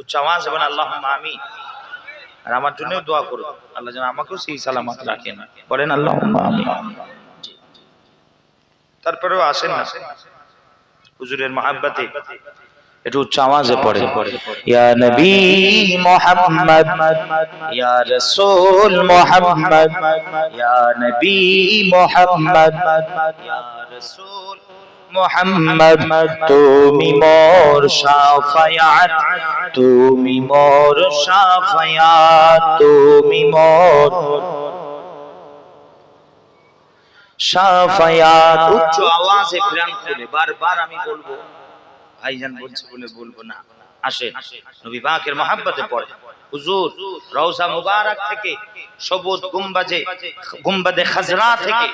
উচ্চ আওয়াজ এবং আল্লাহ আমি আর আমার জন্যও দোয়া করুন। আল্লাহ যেন আমাকেও সেই সালামত রাখেন। বলেন আল্লাহ আমি তারপরেও আসেন না। হুজুরের মহাব্বাতে একটু উচ্চ আওয়াজে পড়ে। ইয়া নবী মুহাম্মদ, ইয়া রাসূল মুহাম্মদ, ইয়া নবী মুহাম্মদ, ইয়া রাসূল মুহাম্মদ, তুমি মোর শাফায়াত তুমি মোর শাফায়াত তুমি মোর শাফায়াত উচ্চ আওয়াজে প্রাণ খুলে, বারবার আমি বলব, ভাইজান বলছে বলে বলব না। আসে, নবী পাকের মহাব্বতে পড়ে। হুজুর, রওজা মুবারক থেকে সবুজ গুম্বাজে গুম্বাদে খাজরা থেকে,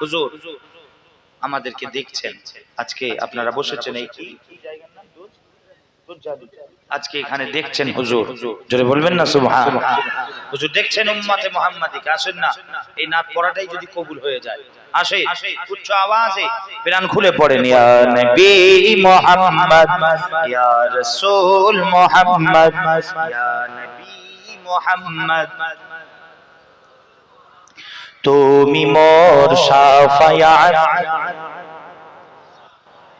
হুজুর আমাদেরকে দেখছেন। আজকে আপনারা বসেছেন এই কি আজকে এখানে দেখছেন হুজুর। জোরে বলবেন না সুবহান হুজুর দেখছেন উম্মতে মুহাম্মাদিকে আসেন না। এই নাত পড়াটাই যদি কবুল হয়ে যায়। আসে উচ্চ আওয়াজে প্রাণ খুলে পড়েন ইয়া নবী মুহাম্মদ ইয়া রাসূল মুহাম্মদ ইয়া নবী মুহাম্মদ। তুমি মোর শাফায়াত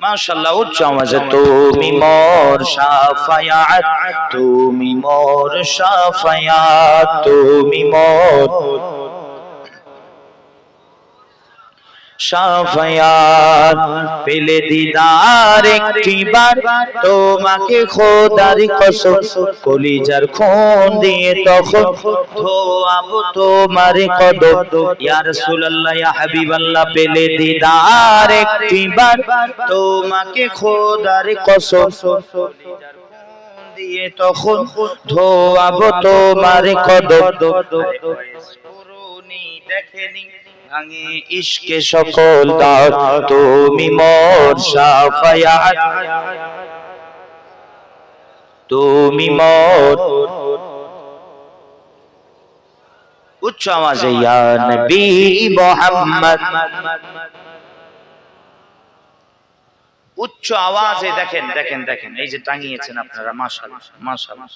মাশাআল্লাহ উচ্চ আওয়াজে তুমি মোর শাফায়াত তুমি মোর শাফায়াত তুমি মোর শাফায়াত পেলে দিদার একটি বার, তোমাকে খোদার কসম, কলিজার খুন দিয়ে তখন ধোয়াবো তোমার ইয়া রাসূলুল্লাহ, ইয়া হাবিবাল্লাহ, পেলে দিদার তোমাকে দিয়ে তখন দেখেনি ভাঙে ইশকে সকল দাও তুমি মোর শাফায়াত তুমি মোর উচ্চ আওয়াজে ইয়া নবী মুহাম্মদ। উচ্চ আওয়াজে দেখেন দেখেন দেখেন এই যে টাঙিয়েছেন আপনারা মাশাআল্লাহ মাশাআল্লাহ।